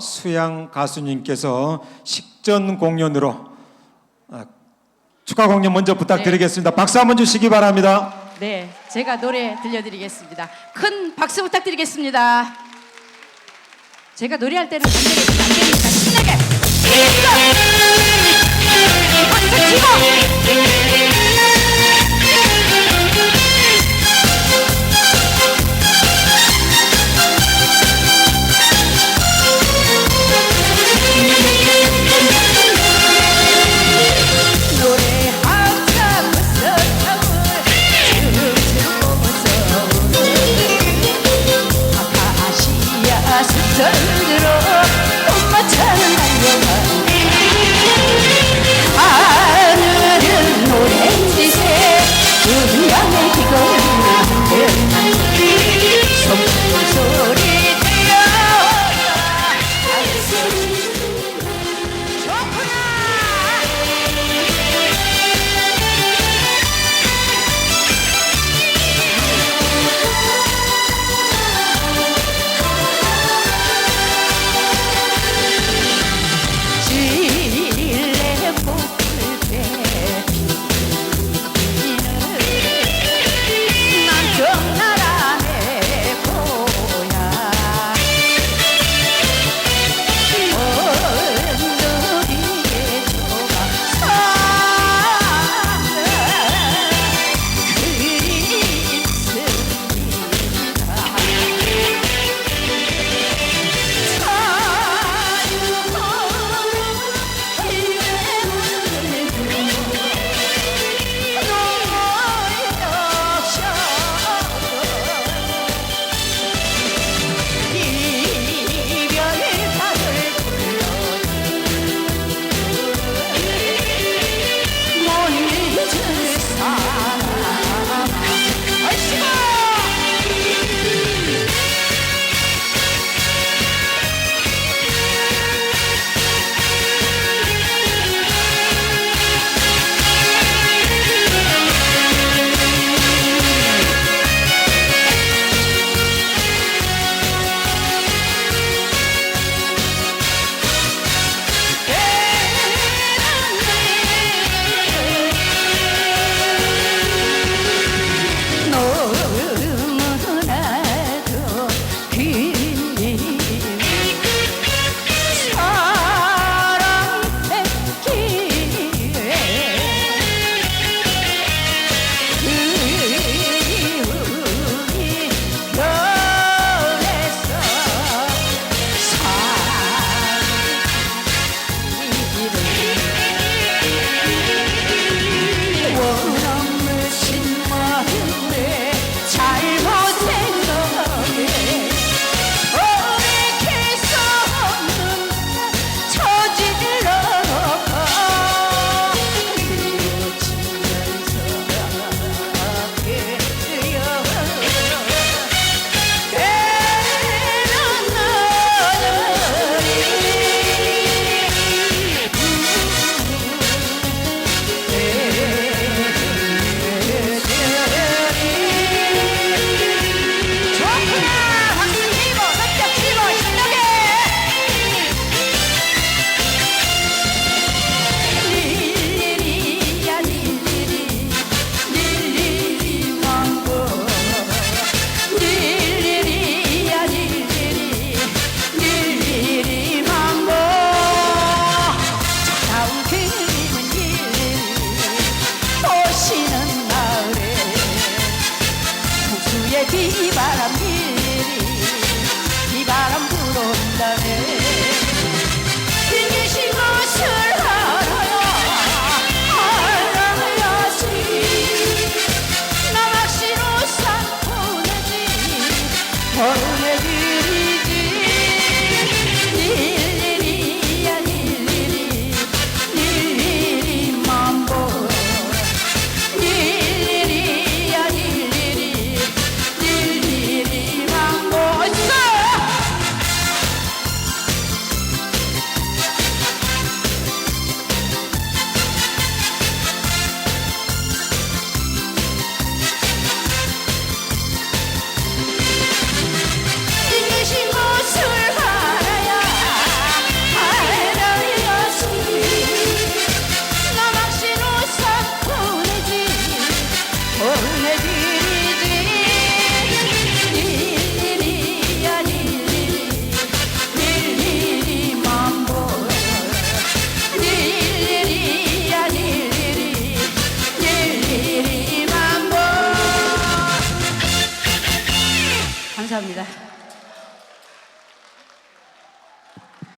수양 가수님께서 식전 공연으로 아, 축하 공연 먼저 부탁드리겠습니다. 박수 한번 주시기 바랍니다. 네, 제가 노래 들려드리겠습니다. 큰 박수 부탁드리겠습니다. 제가 노래할 때는 안 되니까 신나게 박수 치고 一般 감사합니다.